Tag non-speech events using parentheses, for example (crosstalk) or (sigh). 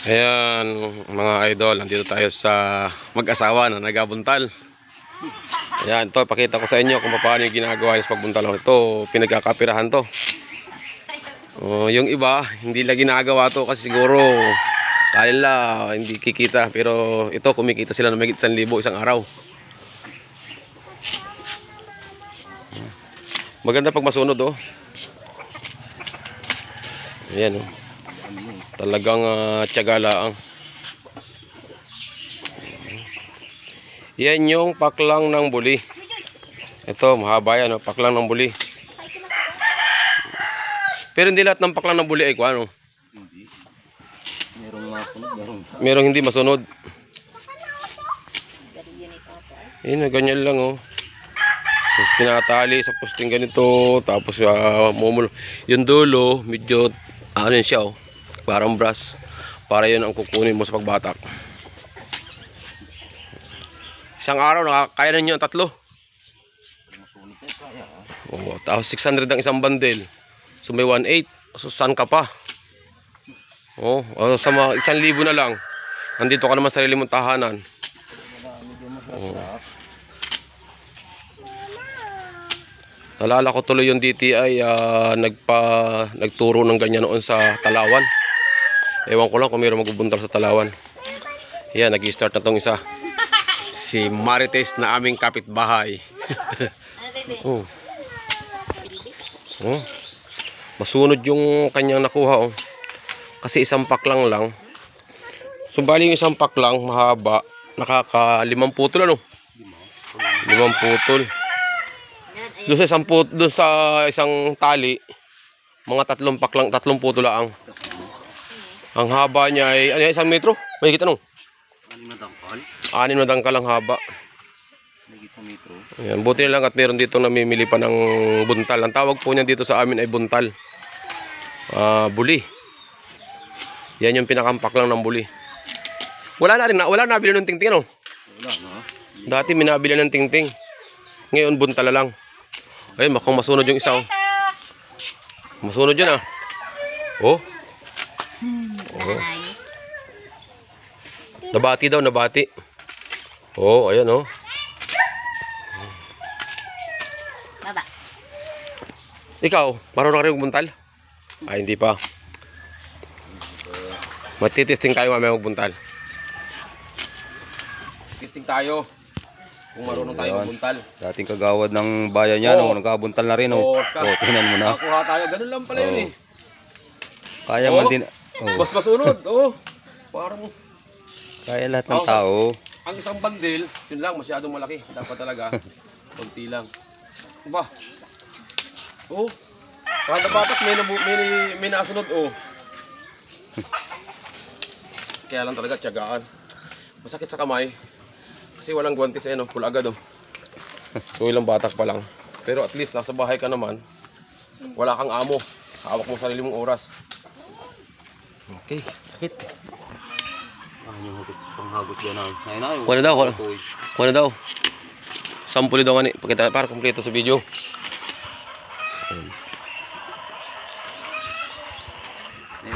Ayan, mga idol, nandito tayo sa mag-asawa na nagabuntal. Ayan, ito, pakita ko sa inyo kung paano yung ginagawa yung pagbuntal. Ito, pinagkakapirahan to. Oh, yung iba, hindi lang ginagawa to kasi siguro kanila hindi kikita. Pero ito, kumikita sila ng may 1,000 isang araw. Maganda pag masunod, oh. Ayan, oh. Talagang uh, tiyaga laang. Yan yung paklang ng buli. Ito, mahaba yan, oh, paklang ng buli. Pero hindi lahat ng paklang ng buli ay kuano. Hindi. Merong masunod, merong Merong hindi masunod. Yun, oh, ganyan lang oh. Tapos tinatali sa posting ganito, tapos uh, mumul yung dulo, medyo ano yun siya oh, parang brass. Para yun ang kukunin mo sa pagbatak. Isang araw nakakaya na nyo ang tatlo. Oo, tapos 600 ang isang bundle. So may 1.8. So saan ka pa? Oh, ano sa mga isang libo na lang. Nandito ka naman sa sarili mong tahanan. Masarap. Nalala ko tuloy yung DTI ah, nagpa nagturo ng ganyan noon sa Talawan. Ewan ko lang kung mayroong magbubuntal sa Talawan. Yan, nag-start na tong isa. Si Marites na aming kapitbahay. oh. Oh. Masunod yung kanyang nakuha oh. Kasi isang pack lang lang. So yung isang pack lang mahaba, nakaka limang putol ano? Limang putol. Doon sa isang put, doon sa isang tali, mga tatlong pack lang, tatlong putol lang. Ang haba niya ay ano isang metro? May kita no? Ano na tangkal? Anim na dangkal ang haba. May sa metro. Ayan, buti na lang at meron dito namimili pa ng buntal. Ang tawag po niyan dito sa amin ay buntal. Ah, buli. Yan yung pinakampak lang ng buli. Wala na rin na, wala na nabili ng tingting ano? Wala na. Dati minabili ng tingting. Ngayon buntal na lang. Ayun, makang masunod yung isa oh. Masunod yun ah. Oh. Oh. Nabati daw, nabati. Oh, ayan oh. Baba. Ikaw, marunong ka rin magbuntal? Ay, hindi pa. Matitesting tayo mamaya magbuntal. Testing tayo. Kung marunong tayo Ayan. magbuntal. Dating kagawad ng bayan yan, Oo. oh. nagkabuntal na rin. Oh. Oo, Oh, tingnan mo na. Nakakuha tayo. Ganun lang pala yun Oo. eh. Kaya Oo. man din. Oh. Mas masunod. Oh. Parang Kaya lahat ng Oo. tao. ang isang bandil, yun lang, masyadong malaki. Dapat talaga, (laughs) konti lang. Ba? Oh. Kada batak may, nabu, may, may nasunod, oh. Kaya lang talaga, tiyagaan. Masakit sa kamay. Kasi walang guwantes eh, no? Full agad, oh. So, ilang batak pa lang. Pero at least, nasa bahay ka naman. Wala kang amo. Hawak mo sarili mong oras. Okay, sakit. Ah, yung hugot, panghagot yan na. Ayun na, kuha na daw, kuha, na daw. Sample daw kani, pagkita para kumpleto sa video. Ayun.